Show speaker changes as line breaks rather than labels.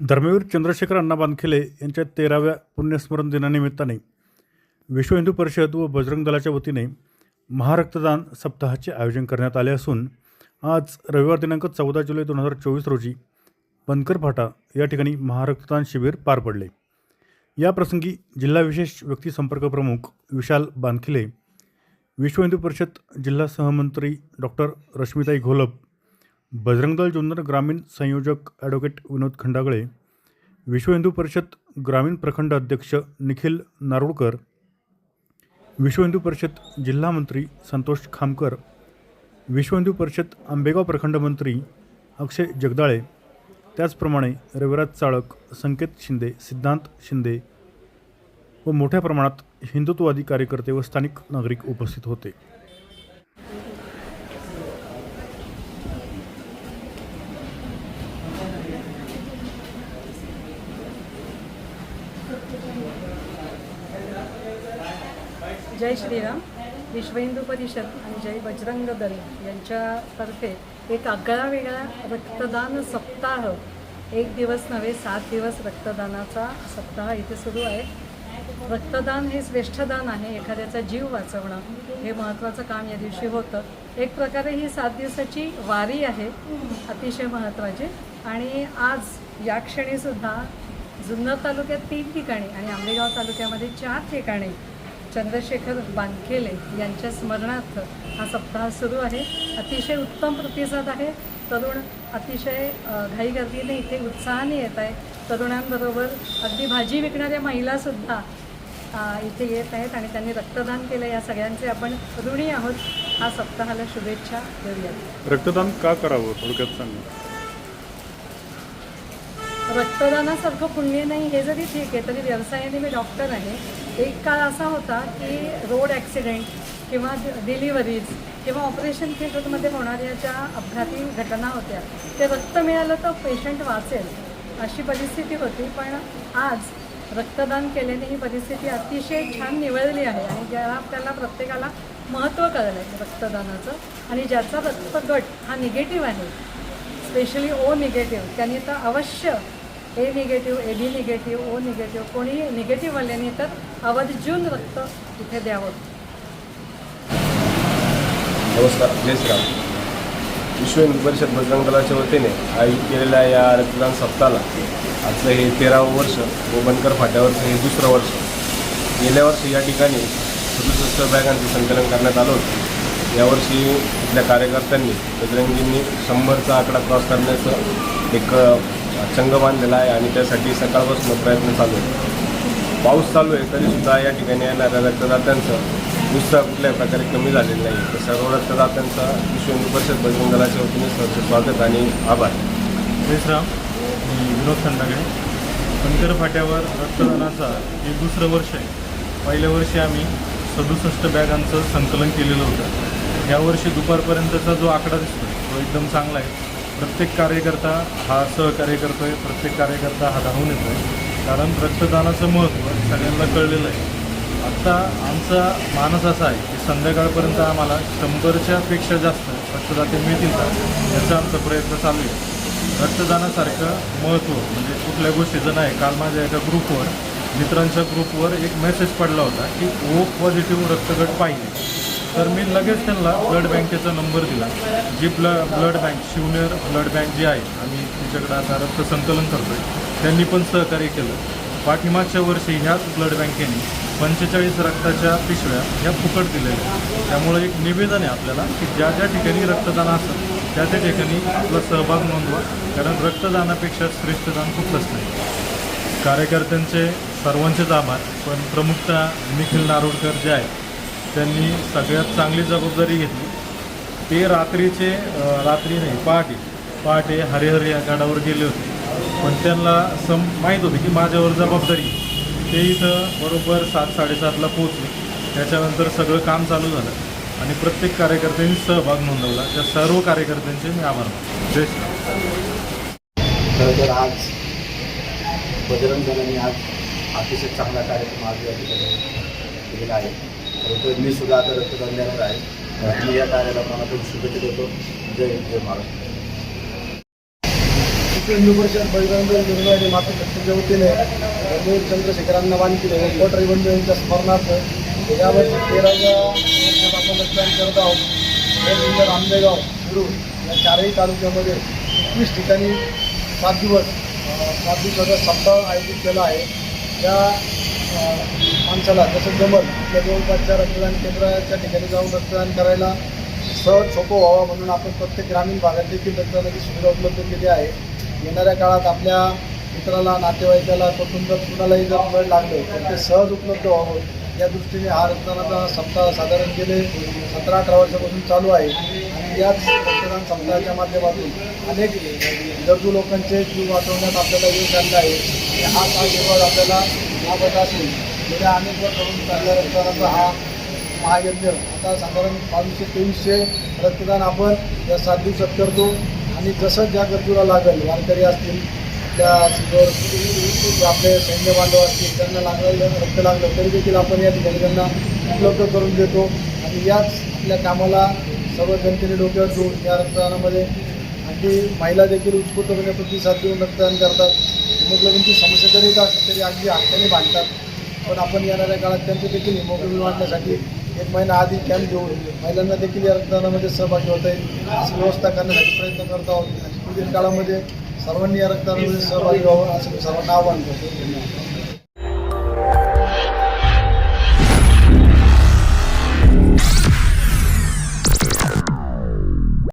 धर्मवीर चंद्रशेखर अण्णा बांधखेले यांच्या तेराव्या पुण्यस्मरण दिनानिमित्ताने विश्व हिंदू परिषद व बजरंग दलाच्या वतीने महारक्तदान सप्ताहाचे आयोजन करण्यात आले असून आज रविवार दिनांक चौदा जुलै दोन हजार चोवीस रोजी बनकर फाटा या ठिकाणी महारक्तदान शिबिर पार पडले. या प्रसंगी जिल्हा विशेष व्यक्तिसंपर्क प्रमुख विशाल बानखिले विश्व हिंदू परिषद जिल्हा सहमंत्री डॉक्टर रश्मिताई घोलप बजरंग दल जुन्नर ग्रामीण संयोजक ॲडव्होकेट विनोद खंडागळे विश्व हिंदू परिषद ग्रामीण प्रखंड अध्यक्ष निखिल नारुळकर विश्व हिंदू परिषद जिल्हा मंत्री संतोष खामकर विश्व हिंदू परिषद आंबेगाव प्रखंड मंत्री अक्षय जगदाळे त्याचप्रमाणे रविराज चाळक संकेत शिंदे सिद्धांत शिंदे व मोठ्या प्रमाणात हिंदुत्ववादी कार्यकर्ते व स्थानिक नागरिक उपस्थित होते.
जय श्रीराम विश्व हिंदू परिषद आणि जय बजरंग दल यांच्यातर्फे एक आगळा वेगळा रक्तदान सप्ताह एक दिवस नव्हे सात दिवस रक्तदानाचा सप्ताह इथे सुरू आहे. रक्तदान हे श्रेष्ठ दान आहे एखाद्याचा जीव वाचवणं हे महत्त्वाचं काम या दिवशी होतं. एक प्रकारे ही सात दिवसाची वारी आहे अतिशय महत्त्वाची. आणि आज या क्षणीसुद्धा जुन्नर तालुक्यात तीन ठिकाणी आणि आंबेगाव तालुक्यामध्ये चार ठिकाणी चंद्रशेखर बानखेले यांच्या स्मरणार्थ हा सप्ताह सुरू आहे. अतिशय उत्तम प्रतिसाद आहे. तरुण अतिशय घाईगर्दीने इथे उत्साहाने येत आहे. तरुणांबरोबर अगदी भाजी विकणाऱ्या महिलासुद्धा इथे येत आहेत आणि त्यांनी रक्तदान केलं. या सगळ्यांचे आपण ऋणी आहोत. हा सप्ताहाला शुभेच्छा देऊयात.
रक्तदान का करावं? थोडक्यात सांगा.
रक्तदानासारखं पुण्य नाही हे जरी ठीक आहे तरी व्यवसायाने मी डॉक्टर आहे. एक काळ असा होता की रोड ॲक्सिडेंट किंवा डिलिव्हरीज किंवा ऑपरेशन थिएटरमध्ये होणाऱ्या ज्या अपघाती घटना होत्या ते रक्त मिळालं तर पेशंट वाचेल अशी परिस्थिती होती. पण आज रक्तदान केल्याने ही परिस्थिती अतिशय छान निवळली आहे आणि ज्याला आपल्याला प्रत्येकाला महत्त्व कळलं आहे रक्तदानाचं आणि ज्याचा रक्तगट हा निगेटिव्ह आहे स्पेशली ओ निगेटिव्ह त्यांनी तर अवश्य A negative A B negative O negative कोणी आल्याने तर आवर्जून रक्त इथे द्यावं.
नमस्कार जय श्रीराम. विश्व हिंदू परिषद बजरंग दलाच्या वतीने आयोजित केलेल्या या रक्तदान सप्ताहाला आजचं हे तेरावं वर्ष व बनकर फाट्यावरचं हे दुसरं वर्ष. गेल्या वर्षी या ठिकाणी सदुसष्ट बॅगांचे संकलन करण्यात आलं होतं. यावर्षी इथल्या कार्यकर्त्यांनी बजरंगींनी शंभरचा आकडा क्रॉस करण्याचं एक चंग बांधलेला आहे आणि त्यासाठी सकाळपासून प्रयत्न चालू आहे पाऊस चालू आहे तरीसुद्धा या ठिकाणी येणाऱ्या रक्तदात्यांचं उत्साह कुठल्याही प्रकारे कमी झालेला नाही. तर सर्व रक्तदात्यांचा विश्व हिंदू परिषद बजरंग दलाच्या वतीने सहर्ष स्वागत आणि आभार.
जयश्राम मी विनोद खंडागळे. अंतर फाट्यावर रक्तदानाचा हे दुसरं वर्ष आहे. पहिल्या वर्षी आम्ही सदुसष्ट बॅगांचं संकलन केलेलं होतं. यावर्षी दुपारपर्यंतचा जो आकडा दिसतो तो एकदम चांगला आहे. प्रत्येक कार्यकर्ता हा सहकार्य करतो आहे प्रत्येक कार्यकर्ता हा धावून येतो आहे कारण रक्तदानाचं महत्त्व सगळ्यांना कळलेलं आहे. आत्ता आमचा मानस असा आहे की संध्याकाळपर्यंत आम्हाला शंभरच्यापेक्षा जास्त रक्तदाते मिळतील का याचा आमचा प्रयत्न चालू आहे. रक्तदानासारखं महत्त्व म्हणजे कुठल्या गोष्टीचं नाही. काल माझ्या एका ग्रुपवर मित्रांच्या ग्रुपवर एक मेसेज पडला होता की ओ पॉझिटिव्ह रक्तगट पाहिजे. तर मी लगेच त्यांना ब्लड बँकेचा नंबर दिला. जी ब्ल blood bank Shivner blood bank जी आहे आम्ही तिच्याकडे आता रक्त संकलन करतो आहे त्यांनी पण सहकार्य केलं. पाठीमागच्या वर्षी ह्याच ब्लड बँकेने पंचेचाळीस रक्ताच्या पिशव्या ह्या फुकट दिलेल्या आहेत. एक निवेदन आहे आपल्याला की ज्या ज्या ठिकाणी रक्तदान असेल त्या त्या ठिकाणी आपला सहभाग नोंदवा कारण रक्तदानापेक्षा श्रेष्ठदान कुठलंच नाही. कार्यकर्त्यांचे सर्वांचेच आभार पण प्रमुखता निखिल नारोडकर जे आहेत त्यांनी सगळ्यात चांगली जबाबदारी घेतली. ते रात्रीचे रात्री नाही पहाटे. पहाटे हरिहर या गडावर गेले होते. पण त्यांना सम माहीत होते की माझ्यावर जबाबदारी ते इथं बरोबर सात साडेसातला पोहोचले. त्याच्यानंतर सगळं काम चालू झालं. आणि प्रत्येक कार्यकर्त्यांनी सहभाग नोंदवला. त्या सर्व कार्यकर्त्यांचे मी आभार मानतो. जय
खरं तर आज बजरंग दलाने आज अतिशय चांगला कार्यक्रम आज या ठिकाणी केलेला आहे. तर मी सुद्धा आता रक्तदान देणार आहे. मी या कार्याला मनातून शुभेच्छा देतो. जय जय महाराष्ट्र.
विश्व हिंदू परिषद बजरंग निर्णय आणि वतीने रघुवीर चंद्रशेखरांना बांधलेले व कोटरी यांच्या स्मरणार्थ यावर्षी तेराव्या वर्षात आपण रक्तदान करत आहोत आंबेगाव शिरूर या चारही तालुक्यामध्ये एकवीस ठिकाणी सात दिवस सात दिवसाचा सप्ताह आयोजित केला आहे. त्या माणसाला जसं जमल आपल्या जवळपासच्या रक्तदान केंद्राच्या ठिकाणी जाऊन रक्तदान करायला सहज सोपं व्हावं म्हणून आपण प्रत्येक ग्रामीण भागात देखील रक्तदानाची सुविधा उपलब्ध केली आहे. येणाऱ्या काळात आपल्या मित्राला नातेवाईकाला कुटुंबात कुणालाही जर ब्लड लागलं तर ते सहज उपलब्ध व्हावं. या दृष्टीने हा रक्तदानाचा सप्ताह साधारण गेले सतरा अठरा वर्षापासून चालू आहे. आणि याच रक्तदान सप्ताहाच्या माध्यमातून अनेक गरजू लोकांचे जीव वाचवण्यात आपल्याला यश आलेलं आहे. आणि हा काळ आपल्याला लाभत असेल गेल्या अनेक वर्षापासून चालल्या रक्तदानाचा हा महायज्ञ. आता साधारण बावीसशे तेवीसशे रक्तदान आपण या सात दिवसात करतो. आणि जसं ज्या गरजूला लागेल वारकरी असतील त्या सीटवर आपले सैन्य बांधव असतील त्यांना लागलं रक्त लागलं तरी देखील आपण या ठिकाणी त्यांना उपलब्ध करून देतो. आणि याच आपल्या कामाला सर्व जनतेने डोक्यावर घेऊन या रक्तदानामध्ये अगदी महिला देखील उत्स्फूर्तपणे प्रतिसाद देऊन रक्तदान करतात. हिमोग्लोबिनची समस्या जरी असली तरी अगदी हक्काने बांधतात. पण आपण येणाऱ्या काळात त्यांचे देखील हिमोग्लोबिन वाढण्यासाठी एक महिना आधी कॅम्प घेऊन महिलांना देखील या रक्तदानामध्ये सहभागी होता येईल. अशी व्यवस्था करण्यासाठी प्रयत्न करत आहोत. पुढील काळामध्ये सर्वांनी या रक्तदानामध्ये सहभागी व्हावं असं सर्वांना आवाहन करतो. धन्यवाद